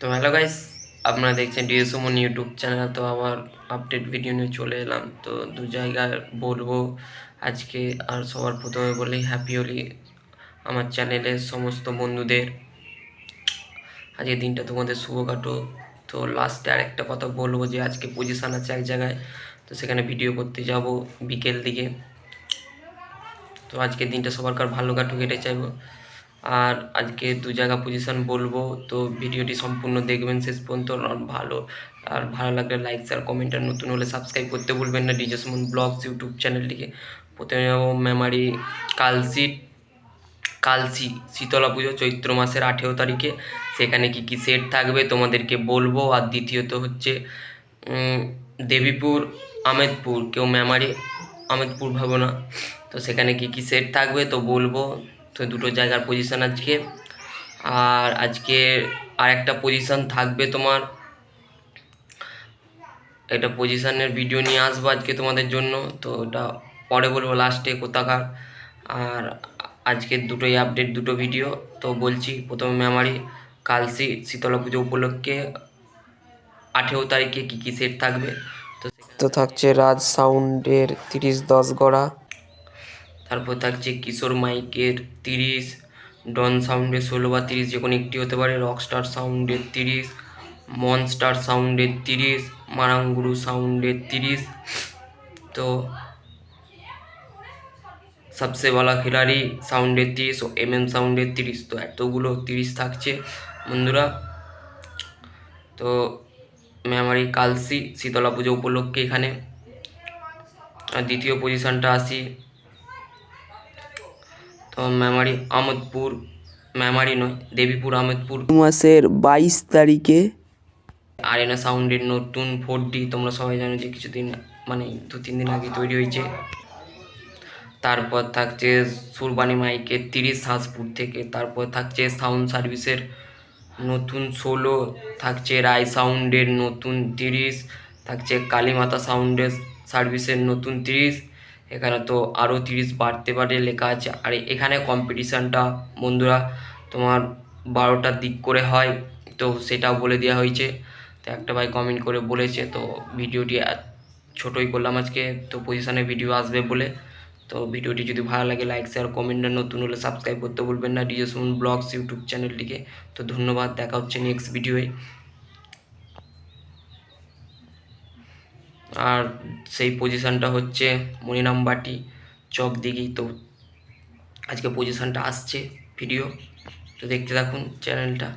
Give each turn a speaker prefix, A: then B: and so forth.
A: তো hello guys, আপনারা দেখছেন ডিএস সুমন ইউটিউব চ্যানেল। তো আবার আপডেট ভিডিও নিয়ে চলে এলাম। তো দু জায়গায় বলব, আজকে আর সবার প্রথমে বলি হ্যাপি হোলি আমার চ্যানেলের সমস্ত বন্ধুদের আজকে দিনটা তোমাদের শুভ কাটো তো লাস্টে আরেকটা কথা বলব যে আজকে পজিশান আছে এক জায়গায়, তো সেখানে ভিডিও করতে যাব বিকেল দিকে। তো আজকের দিনটা সবার কার ভালো কাটুক এটাই চাইব। আর আজকে দু জায়গা পজিশন বলব, তো ভিডিওটি সম্পূর্ণ দেখবেন শেষ পর্যন্ত। ভালো, আর ভালো লাগলে লাইক শেয়ার কমেন্ট আর নতুন হলে সাবস্ক্রাইব করতে ভুলবেন না। ডিজে সুমন ব্লগস ইউটিউব চ্যানেলটিকে। প্রথমে মেমারি কালসি কালসি, শীতলা পুজো, চৈত্র মাসের আঠেরো তারিখে। সেখানে কি কি সেট থাকবে তোমাদেরকে বলব। আর দ্বিতীয়ত হচ্ছে দেবীপুর, আমেদপুর। কেউ মেমারি আমেদপুর ভাবো না। তো সেখানে কি কি সেট থাকবে তো বলব। তো দুটো জায়গার পজিশান আজকে। আর আজকে আর একটা পজিশান থাকবে তোমার। একটা পজিশানের ভিডিও নিয়ে আসব আজকে তোমাদের জন্য। তো ওটা পরে বলব লাস্টে কোথাকার। আর আজকে দুটোই আপডেট দুটো ভিডিও তো বলছি প্রথমে মেমারি কালসি শীতলা পুজো উপলক্ষে আঠেরো তারিখে কী কী সেট থাকবে? তো তো থাকছে রাজ সাউন্ডের তিরিশ দশ গড়া। তারপর থাকছে কিশোর মাইকের তিরিশ, ডন সাউন্ডের ষোলো বা তিরিশ যে কোনো একটি হতে পারে। রকস্টার সাউন্ডের তিরিশ, মনস্টার সাউন্ডের তিরিশ, মারাঙ্গুরু সাউন্ডের তিরিশ। তো সবসে বলা খিলাড়ি সাউন্ডের তিরিশ ও এম এম সাউন্ডের তিরিশ। তো এতগুলো তিরিশ থাকছে বন্ধুরা। তো মেমারি কালসি, শীতলা পুজো উপলক্ষে এখানে। দ্বিতীয় পজিশনটা আসি। মেমারি আমোদপুর মেমারি নয় দেবীপুর আমোদপুর
B: মাসের বাইশ তারিখে
A: আরেনা সাউন্ডের নতুন ফোর ডি তোমরা সবাই জানো যে কিছুদিন মানে দু তিন দিন আগে তৈরি হয়েছে। তারপর থাকছে সুরবানি মাইকের তিরিশ হাঁসপুর থেকে তারপর থাকছে সাউন্ড সার্ভিসের নতুন ষোলো থাকছে রায় সাউন্ডের নতুন তিরিশ থাকছে কালীমাতা সাউন্ডের সার্ভিসের নতুন তিরিশ এখানে তো আরও তিরিশ বাড়তে পারে লেখা আছে। আর এখানে কম্পিটিশানটা বন্ধুরা তোমার বারোটার দিক করে হয়, তো সেটাও বলে দেওয়া হয়েছে। তো একটা ভাই কমেন্ট করে বলেছে, তো ভিডিওটি ছোটোই করলাম আজকে, তো পজিশানে ভিডিও আসবে বলে। তো ভিডিওটি যদি ভালো লাগে লাইক শেয়ার কমেন্ট আর নতুন হলে সাবস্ক্রাইব করতে ভুলবেন না। ডিজে সুমন ব্লগস ইউটিউব চ্যানেলটিকে। তো ধন্যবাদ, দেখা হচ্ছে নেক্সট ভিডিওয়ে আর সেই পজিশানটা হচ্ছে মনিরামবাটি চক দিঘি তো আজকে পজিশানটা আসছে ভিডিও তো দেখতে থাকুন চ্যানেলটা